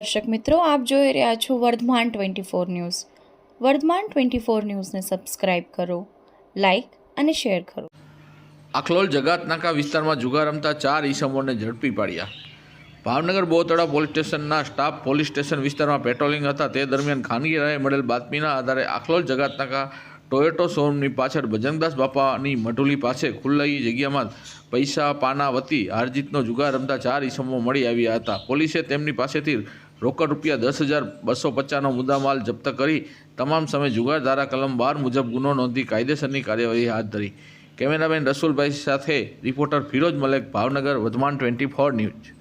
દર્શક મિત્રો, આપ જોઈ રહ્યા છો Vardhman twenty four news. Vardhman twenty four ન્યૂઝને સબસ્ક્રાઇબ કરો, લાઇક અને શેર કરો. આખલોલ જગાતનાકા વિસ્તારમાં જુગાર રમતા ચાર ઈસમોને ઝડપી પાડ્યા. ભાવનગર બોતડા પોલીસ સ્ટેશનના સ્ટાફ પોલીસ સ્ટેશન વિસ્તારમાં પેટ્રોલિંગ હતા. તે દરમિયાન ખાનગી રાયે મળેલ બાતમીના આધારે આખલોલ જગાતનાકા ટોયોટો શોરૂમની પાછળ ભજનદાસ બાપાની મઢુલી પાસે ખુલ્લી જગ્યામાં પૈસા પાના વતી હારજીતનો જુગાર રમતા ચાર ઈસમો મળી આવ્યા હતા. પોલીસે તેમની પાસેથી રોકડ રૂપિયા દસ હજાર બસો પચાસનો મુદ્દામાલ જપ્ત કરી તમામ સમય જુગાર ધારા કલમ બાર મુજબ ગુનો નોંધી કાયદેસરની કાર્યવાહી હાથ ધરી. કેમેરામેન રસુલભાઈ સાથે reporter Firoj Malek, Bhavnagar, Vardhman twenty four news.